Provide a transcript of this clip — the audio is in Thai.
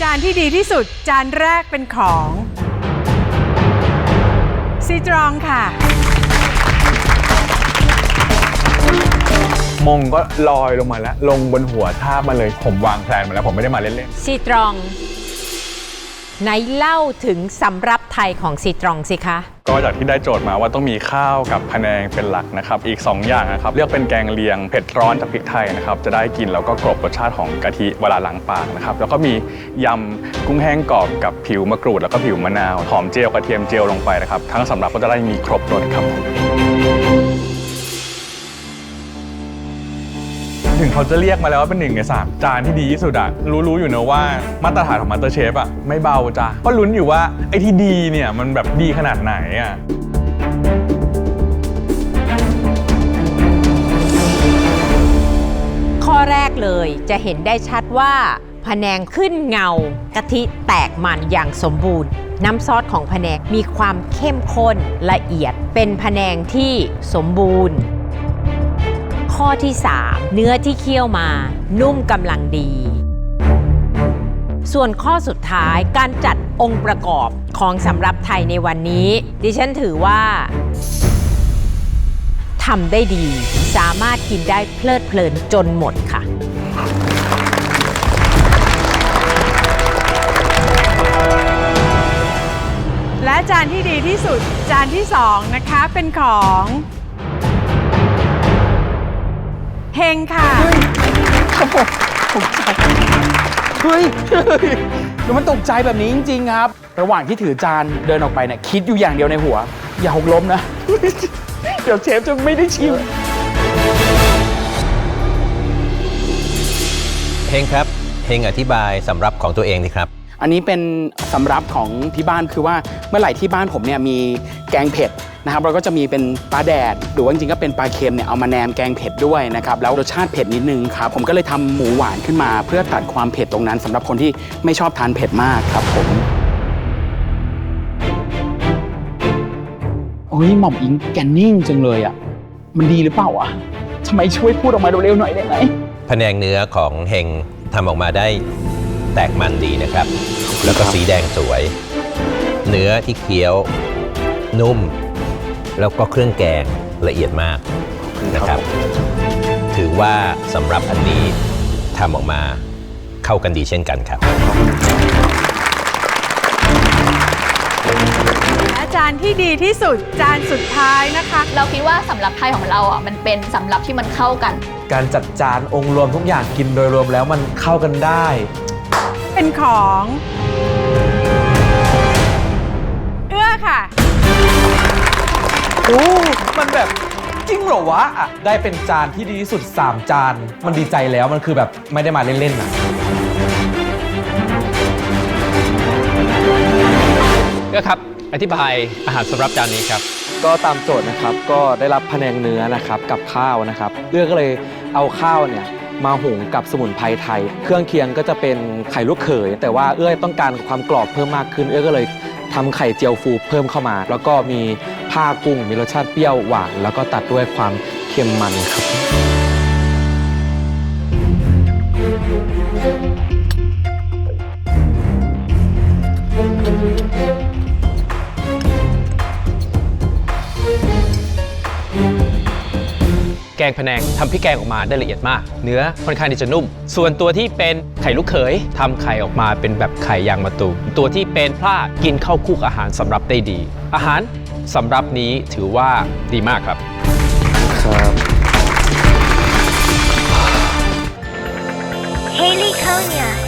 จานที่ดีที่สุดจานแรกเป็นของซีตรองค่ะ มงก็ลอยลงมาแล้ว ลงบนหัวทาบมาเลย ผมวางแผนมาแล้ว ผมไม่ได้มาเล่นซีตรอง ไหนเล่าถึงสำรับไทยของซีตรองสิคะ ก็จากที่ได้โจทย์มาว่าต้องมีข้าวกับพะแนงเป็นหลักนะครับ อีก 2 อย่างนะครับ เลือกเป็นแกงเลียงเผ็ดร้อนจากพริกไทยนะครับ จะได้กินแล้วก็กรบรสชาติของกะทิเวลาล้างปากนะครับ แล้วก็มียำกุ้งแห้งกรอบกับผิวมะกรูด แล้วก็ผิวมะนาว หอมเจียวกระเทียมเจียวลงไปนะครับ ทั้งสำหรับก็จะได้มีครบรสครับ ถึงเขาจะเรียกมาแล้วว่าเป็นหนึ่งในสามจานที่ดีที่สุดอะรู้ๆอยู่นะว่ามาตรฐานของมาสเตอร์เชฟอะไม่เบาจ้ะก็ลุ้นอยู่ว่าไอ้ที่ดีเนี่ยมันแบบดีขนาดไหนอะข้อแรกเลยจะเห็นได้ชัดว่าพะแนงขึ้นเงากะทิแตกมันอย่างสมบูรณ์ น้ำซอสของพะแนงมีความเข้มข้นละเอียดเป็นพะแนงที่สมบูรณ์ ข้อที่ 3 เนื้อที่เคี่ยวมา นุ่มกำลังดี ส่วนข้อสุดท้ายการจัดองค์ประกอบของสำรับไทยในวันนี้ ดิฉันถือว่าทำได้ดี สามารถกินได้เพลิดเพลินจนหมดค่ะและจานที่ดีที่สุดจานที่สองนะคะเป็นของ เฮงค่ะเฮ้ยเดี๋ยวมันตกใจแบบนี้จริงๆครับ ระหว่างที่ถือจานเดินออกไปเนี่ยคิดอยู่อย่างเดียวในหัว อย่าหกล้มนะ เดี๋ยวเชฟจะไม่ได้ชิม เฮงครับ เฮงอธิบายสำรับของตัวเองดีครับ อันนี้เป็นสำรับของที่บ้านคือว่าเมื่อไหร่ที่บ้านผมเนี่ยมีแกงเผ็ด นะครับเราก็จะมีเป็นปลาแดดหรือว่าจริงๆก็เป็นปลาเค็มเนี่ยเอามาแนมแกงเผ็ดด้วยนะครับแล้วรสชาติเผ็ดนิดนึงครับผมก็เลยทำหมูหวานขึ้นมา เพื่อตัดความเผ็ดตรงนั้นสำหรับคนที่ไม่ชอบทานเผ็ดมากครับผมโอ้ยหม่อมอิงแกนนิ่งจังเลยอะมันดีหรือเปล่าอะทำไมช่วยพูดออกมาเร็วๆหน่อยได้ไหมแผนงเนื้อของเฮงทำออกมาได้แตกมันดีนะครับ แล้วก็สีแดงสวย เนื้อที่เคี้ยวนุ่ม แล้วก็เครื่องแกงละเอียดมากนะครับ ถือว่าสำหรับอันนี้ทำออกมาเข้ากันดีเช่นกันครับและจานที่ดีที่สุดจานสุดท้ายนะคะ เราคิดว่าสำหรับไทยของเราอะมันเป็นสำหรับที่มันเข้ากัน การจัดจานองค์รวมทุกอย่างกินโดยรวมแล้วมันเข้ากันได้ เป็นของ เอื้อค่ะโอ้ มันแบบจริงเหรอวะอะได้เป็นจานที่ดีที่สุด 3 จาน มันดีใจแล้วมันคือแบบไม่ได้มาเล่นๆนะก็ครับ อธิบายอาหารสำหรับจานนี้ครับ ก็ตามโจทย์นะครับก็ได้รับพะแนงเนื้อนะครับกับข้าวนะครับเลือกก็เลยเอาข้าวเนี่ยมาหุงกับสมุนไพรไทย เครื่องเคียงก็จะเป็นไข่ลูกเขย แต่ว่าเอื้อยต้องการความกรอบเพิ่มมากขึ้นเอื้อยก็เลย ทำไข่เจียวฟูเพิ่มเข้ามา แล้วก็มีผ้ากุ้งมีรสชาติเปรี้ยวหวาน แล้วก็ตัดด้วยความเค็มมันครับ กงพะแนงทำพริกแกงออกมาได้ละเอียดมาก เนื้อค่อนข้างที่จะนุ่ม ส่วนตัวที่เป็นไข่ลูกเขยทำไข่ออกมาเป็นแบบไข่ยางมะตูมตัวที่เป็นพลากินเข้าคู่กับอาหารสำรับได้ดี อาหารสำรับนี้ถือว่าดีมากครับครับ Haley Konya, HQ.